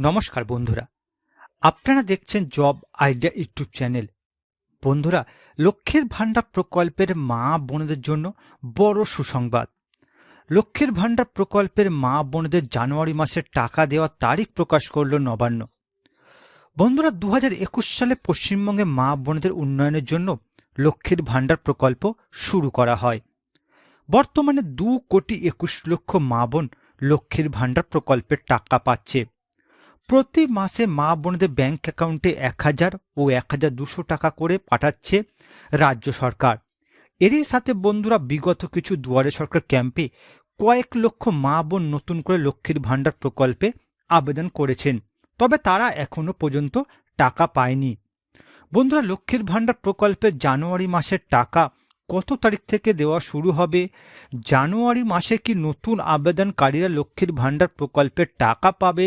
নমস্কার বন্ধুরা। আপনারা দেখছেন জব আইডিয়া ইউটিউব চ্যানেল। বন্ধুরা, লক্ষ্মীর ভাণ্ডার প্রকল্পের মা বোনদের জন্য বড় সুসংবাদ। লক্ষ্মীর ভাণ্ডার প্রকল্পের মা বোনদের জানুয়ারি মাসের টাকা দেওয়ার তারিখ প্রকাশ করল নবান্ন। বন্ধুরা দু একুশ সালে পশ্চিমবঙ্গে মা বোনদের উন্নয়নের জন্য লক্ষ্মীর ভাণ্ডার প্রকল্প শুরু করা হয়। বর্তমানে দু কোটি একুশ লক্ষ মা বোন লক্ষ্মীর ভাণ্ডার প্রকল্পের টাকা পাচ্ছে। প্রতি মাসে মা বোনদের ব্যাংক অ্যাকাউন্টে এক হাজার ও এক হাজার দুশো টাকা করে পাঠাচ্ছে রাজ্য সরকার। এরই সাথে বন্ধুরা বিগত কিছু দুয়ারে সরকার ক্যাম্পে কয়েক লক্ষ মা বোন নতুন করে লক্ষ্মীর ভাণ্ডার প্রকল্পে আবেদন করেছেন, তবে তারা এখনও পর্যন্ত টাকা পায়নি। বন্ধুরা, লক্ষ্মীর ভাণ্ডার প্রকল্পে জানুয়ারি মাসের টাকা কত তারিখ থেকে দেওয়া শুরু হবে? জানুয়ারি মাসে কি নতুন আবেদনকারীরা লক্ষ্মীর ভাণ্ডার প্রকল্পের টাকা পাবে?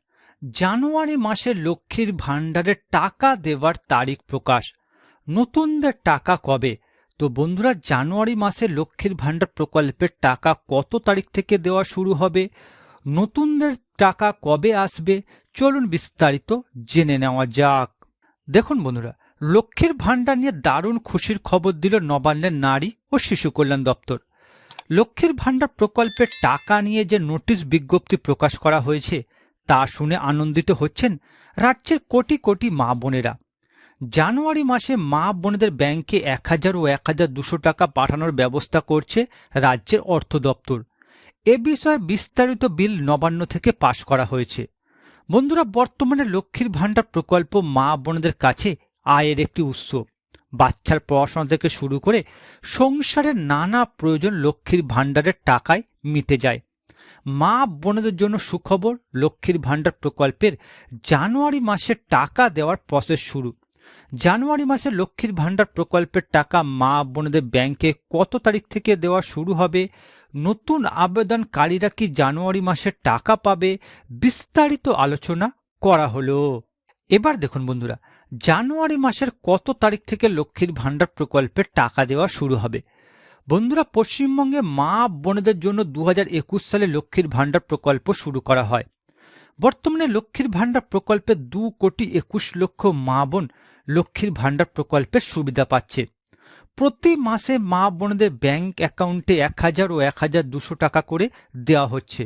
জানুয়ারি মাসে লক্ষ্মীর ভাণ্ডারের টাকা দেওয়ার তারিখ প্রকাশ। নতুনদের টাকা কবে? তো বন্ধুরা, জানুয়ারি মাসে লক্ষ্মীর ভাণ্ডার প্রকল্পের টাকা কত তারিখ থেকে দেওয়া শুরু হবে? নতুনদের টাকা কবে আসবে? চলুন বিস্তারিত জেনে নেওয়া যাক। দেখুন বন্ধুরা, লক্ষ্মীর ভাণ্ডার নিয়ে দারুণ খুশির খবর দিল নবান্নের নারী ও শিশু কল্যাণ দপ্তর। লক্ষ্মীর ভাণ্ডার প্রকল্পের টাকা নিয়ে যে নোটিশ বিজ্ঞপ্তি প্রকাশ করা হয়েছে তা শুনে আনন্দিত হচ্ছেন রাজ্যের কোটি কোটি মা বোনেরা। জানুয়ারি মাসে মা বোনেদের ব্যাংকে এক হাজার ও এক হাজার দুশো টাকা পাঠানোর ব্যবস্থা করছে রাজ্যের অর্থ দপ্তর। এ বিষয়ে বিস্তারিত বিল নবান্ন থেকে পাশ করা হয়েছে। বন্ধুরা, বর্তমানে লক্ষ্মীর ভাণ্ডার প্রকল্প মা বোনেদের কাছে আয়ের একটি উৎস। বাচ্চার পড়াশোনা থেকে শুরু করে সংসারের নানা প্রয়োজন লক্ষ্মীর ভাণ্ডারের টাকায় মিটে যায়। মা বোনদের জন্য সুখবর, লক্ষ্মীর ভাণ্ডার প্রকল্পের জানুয়ারি মাসে টাকা দেওয়ার প্রসেস শুরু। জানুয়ারি মাসে লক্ষ্মীর ভাণ্ডার প্রকল্পের টাকা মা বোনদের ব্যাংকে কত তারিখ থেকে দেওয়া শুরু হবে? নতুন আবেদনকারীরা কি জানুয়ারি মাসে টাকা পাবে? বিস্তারিত আলোচনা করা হলো। এবার দেখুন বন্ধুরা, জানুয়ারি মাসের কত তারিখ থেকে লক্ষ্মীর ভাণ্ডার প্রকল্পের টাকা দেওয়া শুরু হবে? বন্ধুরা পশ্চিমবঙ্গে মা বোনেদের জন্য দু হাজার একুশ সালে লক্ষ্মীর ভাণ্ডার প্রকল্প শুরু করা হয়। বর্তমানে লক্ষ্মীর ভাণ্ডার প্রকল্পে দু কোটি একুশ লক্ষ মা বোন লক্ষ্মীর ভাণ্ডার প্রকল্পের সুবিধা পাচ্ছে। প্রতি মাসে মা বোনদের ব্যাংক অ্যাকাউন্টে এক হাজার ও এক হাজার দুশো টাকা করে দেওয়া হচ্ছে।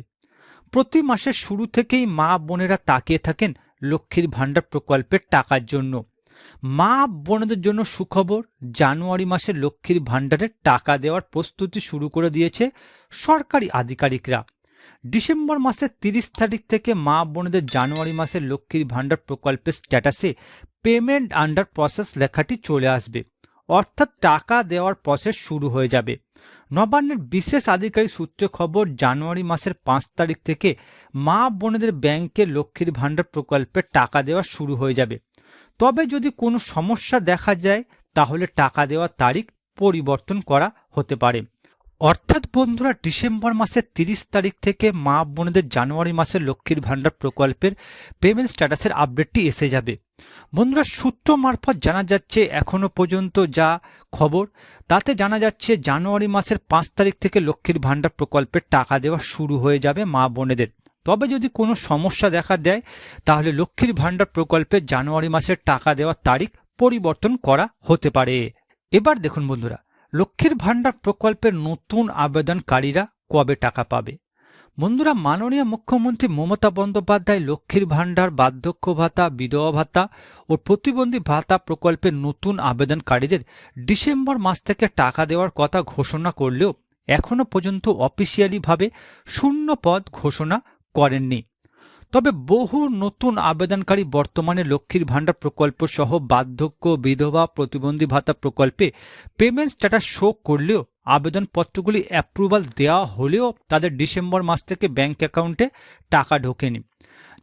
প্রতি মাসের শুরু থেকেই মা বোনেরা তাকিয়ে থাকেন লক্ষ্মীর ভাণ্ডার প্রকল্পের টাকার জন্য। মা বোনদের জন্য সুখবর, জানুয়ারি মাসে লক্ষ্মীর ভাণ্ডারের টাকা দেওয়ার প্রস্তুতি শুরু করে দিয়েছে সরকারি আধিকারিকরা। ডিসেম্বর মাসের তিরিশ তারিখ থেকে মা বোনদের জানুয়ারি মাসে লক্ষ্মীর ভাণ্ডার প্রকল্পের স্ট্যাটাসে পেমেন্ট আন্ডার প্রসেস লেখাটি চলে আসবে, অর্থাৎ টাকা দেওয়ার প্রসেস শুরু হয়ে যাবে। নবান্নের বিশেষ আধিকারিক সূত্রে খবর, জানুয়ারি মাসের পাঁচ তারিখ থেকে মা বোনেদের ব্যাংকে লক্ষ্মীর ভাণ্ডার প্রকল্পের টাকা দেওয়া শুরু হয়ে যাবে। তবে যদি কোনো সমস্যা দেখা যায়, তাহলে টাকা দেওয়ার তারিখ পরিবর্তন করা হতে পারে। অর্থাৎ বন্ধুরা, ডিসেম্বর মাসের তিরিশ তারিখ থেকে মা বোনেদের জানুয়ারি মাসের লক্ষ্মীর ভাণ্ডার প্রকল্পের পেমেন্ট স্ট্যাটাসের আপডেটটি এসে যাবে। বন্ধুরা, সূত্র মারফত জানা যাচ্ছে এখনও পর্যন্ত যা খবর, তাতে জানা যাচ্ছে জানুয়ারি মাসের পাঁচ তারিখ থেকে লক্ষ্মীর ভাণ্ডার প্রকল্পের টাকা দেওয়া শুরু হয়ে যাবে মা বোনেদের। তবে যদি কোনো সমস্যা দেখা দেয়, তাহলে লক্ষ্মীর ভাণ্ডার প্রকল্পে জানুয়ারি মাসের টাকা দেওয়ার তারিখ পরিবর্তন করা হতে পারে। এবার দেখুন বন্ধুরা, লক্ষ্মীর ভাণ্ডার প্রকল্পের নতুন আবেদনকারীরা কবে টাকা পাবে? বন্ধুরা, মাননীয় মুখ্যমন্ত্রী মমতা বন্দ্যোপাধ্যায় লক্ষ্মীর ভাণ্ডার, বার্ধক্য ভাতা, বিধবা ভাতা ও প্রতিবন্ধী ভাতা প্রকল্পের নতুন আবেদনকারীদের ডিসেম্বর মাস থেকে টাকা দেওয়ার কথা ঘোষণা করলেও এখনও পর্যন্ত অফিসিয়ালিভাবে শূন্য পদ ঘোষণা করেননি। তবে বহু নতুন আবেদনকারী বর্তমানে লক্ষ্মীর ভাণ্ডার প্রকল্প সহ বার্ধক্য, বিধবা, প্রতিবন্ধী ভাতা প্রকল্পে পেমেন্ট স্ট্যাটাস শো করলেও আবেদনপত্রগুলি অ্যাপ্রুভাল দেওয়া হলেও তাদের ডিসেম্বর মাস থেকে ব্যাংক অ্যাকাউন্টে টাকা ঢোকেনি।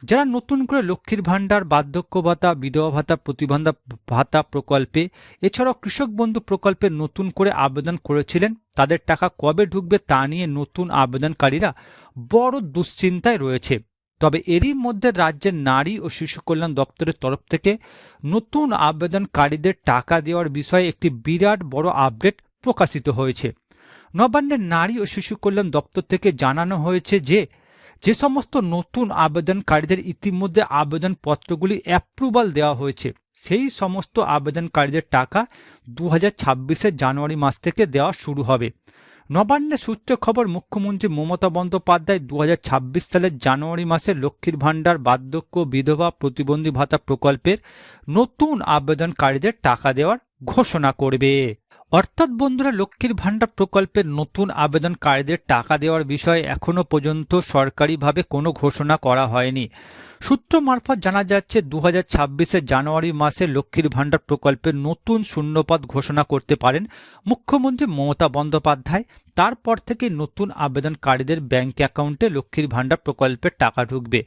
যারা নতুন করে লক্ষ্মীর ভাণ্ডার, বার্ধক্য ভাতা, বিধবা ভাতা, প্রতিবন্ধা ভাতা প্রকল্পে, এছাড়াও কৃষক বন্ধু প্রকল্পে নতুন করে আবেদন করেছিলেন, তাদের টাকা কবে ঢুকবে তা নিয়ে নতুন আবেদনকারীরা বড় দুশ্চিন্তায় রয়েছে। তবে এরই মধ্যে রাজ্যের নারী ও শিশু কল্যাণ দপ্তরের তরফ থেকে নতুন আবেদনকারীদের টাকা দেওয়ার বিষয়ে একটি বিরাট বড় আপডেট প্রকাশিত হয়েছে। নবান্নের নারী ও শিশু কল্যাণ দপ্তর থেকে জানানো হয়েছে যে যে সমস্ত নতুন আবেদনকারীদের ইতিমধ্যে আবেদনপত্রগুলি অ্যাপ্রুভাল দেওয়া হয়েছে, সেই সমস্ত আবেদনকারীদের টাকা দু হাজার জানুয়ারি মাস থেকে দেওয়া শুরু হবে। নবান্নের সূত্রে খবর, মুখ্যমন্ত্রী মমতা বন্দ্যোপাধ্যায় দু হাজার ছাব্বিশ সালের জানুয়ারি মাসে লক্ষ্মীর ভাণ্ডার, বার্ধক্য, বিধবা প্রতিবন্ধী ভাতা প্রকল্পের নতুন আবেদনকারীদের টাকা দেওয়ার ঘোষণা করবে। অর্থাৎ বন্ধুরা, লক্ষ্মীর ভাণ্ডার প্রকল্পের নতুন আবেদনকারীদের টাকা দেওয়ার বিষয়ে এখনও পর্যন্ত সরকারিভাবে কোনো ঘোষণা করা হয়নি। সূত্র মারফত জানা যাচ্ছে দু হাজার জানুয়ারি মাসে লক্ষ্মীর ভাণ্ডার প্রকল্পের নতুন শূন্যপদ ঘোষণা করতে পারেন মুখ্যমন্ত্রী মমতা বন্দ্যোপাধ্যায়। তারপর থেকে নতুন আবেদনকারীদের ব্যাংক অ্যাকাউন্টে লক্ষ্মীর ভাণ্ডার প্রকল্পের টাকা ঢুকবে।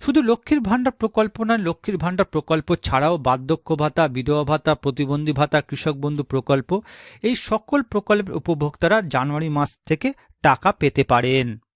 শুধু লক্ষ্মীর ভাণ্ডার প্রকল্প নয়, লক্ষ্মীর ভাণ্ডার প্রকল্প ছাড়াও বার্ধক্য ভাতা, বিধবা ভাতা, প্রতিবন্ধী ভাতা, কৃষক বন্ধু প্রকল্প, এই সকল প্রকল্পের উপভোক্তারা জানুয়ারি মাস থেকে টাকা পেতে পারেন।